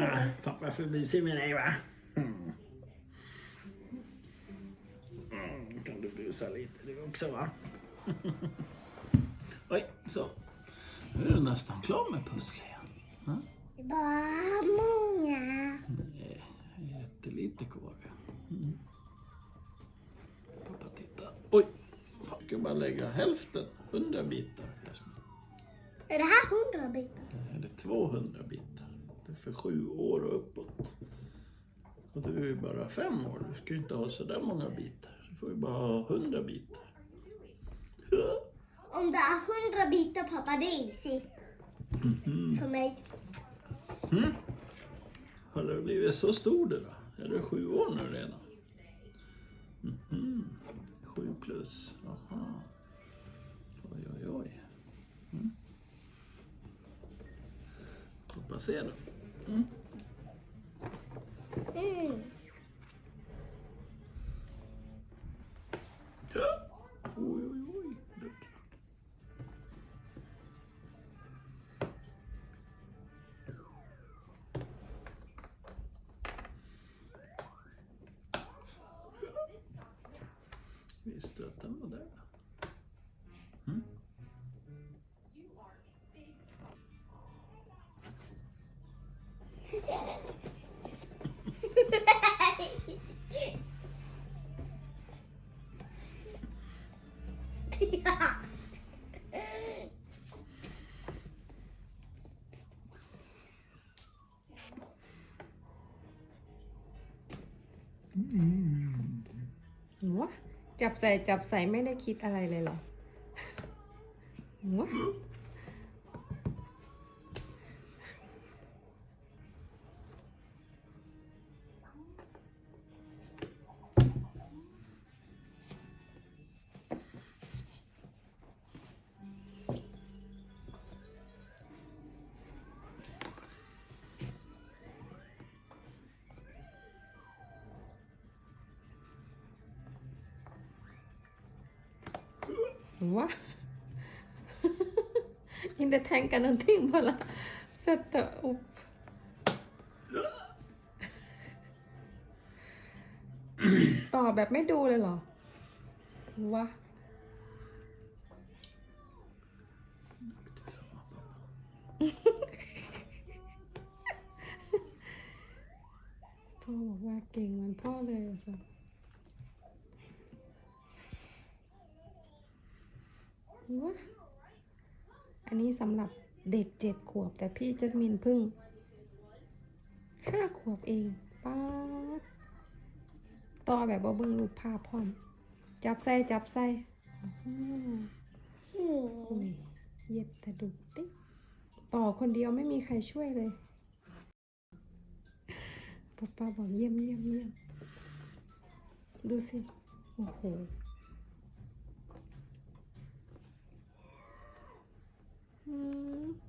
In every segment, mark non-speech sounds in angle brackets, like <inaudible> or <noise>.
Ah, pappa får busig med dig va? Mm. Mm, kan du busa lite du också va? <laughs> Oj, så. Nu är du nästan klar med pusslet. Ja, Bara många. det är jättelite kvar. Mm. Pappa titta. Oj! Jag kan bara lägga hälften, 100 bitar. Är det här hundra bitar? Eller 200 bitar. Det är för sju år och uppåt. Och du är ju bara fem år. Du ska ju inte ha så där många bitar. Du får ju bara ha 100 bitar. Om det är hundra bitar pappa, det är easy. För mig. Mm. Har du blivit så stor du då? Är du sju år nu redan? Mhm. Sju plus. Aha. Oj, oj, oj. financeiro? Hum? Hum. Ui, ui, ui. Var där. Mm. วะจับใส่จับใส่ไม่ได้คิดอะไรเลยเหรอหัว Va? Inte tänka någonting bara sätta upp. ต่อแบบไม่ดูเลยเหรอวะ Duktig som var pappa. พ่อบอกว่าเก่งเหมือนพ่อเลยอ วะอันนี้สำหรับเด็กเจ็ดขวบ แต่พี่จัสมินเพิ่งห้าขวบเองป้าดต่อแบบว่าเบิ่งรูปภาพพร้อม จับใส่จับใส่อื้ออืมอุ้ยเย็ดแต่ดุติต่อคนเดียวไม่มีใครช่วยเลยป้าป้าบอกเยี่ยมเยี่ยมเยี่ยมดูสิ โอ้โห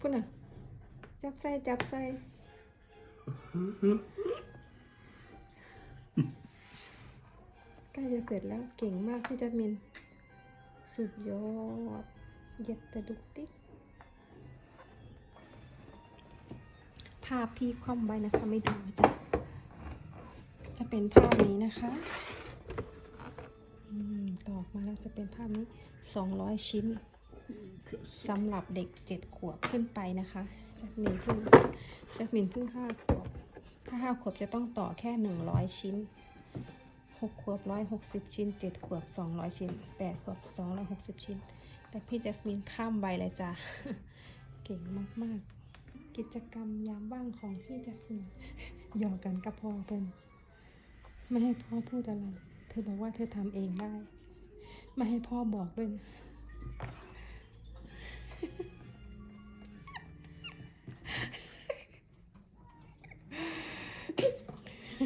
คุณอะ จับใส่จับใส่ใกล้จะเสร็จแล้วเก่งมากพี่จัดมิน สุดยอดเย็ดแต่ดุกติกภาพที่คว่ำไว้นะคะไม่ดูจะจะเป็นภาพนี้นะคะตอกมาแล้วจะเป็นภาพนี้ 200 ชิ้น สำหรับเด็กเจ็ดขวบขึ้นไปนะคะจักมินเพิ่งจักมินเพิ่งห้าขวบ ถ้าห้าขวบจะต้องต่อแค่หนึ่งร้อยชิ้นหกขวบร้อยหกสิบชิ้นเจ็ดขวบสองร้อยชิ้นแปดขวบสองร้อยหกสิบชิ้น แต่พี่จัสมินข้ามใบเลยจ้ะ เก่งมากๆ กิจกรรมยามว่างของพี่จัสมินหยอกกันกับพ่อเพิ่นไม่ให้พ่อพูดอะไร เธอบอกว่าเธอทำเองได้ ไม่ให้พ่อบอกด้วยนะ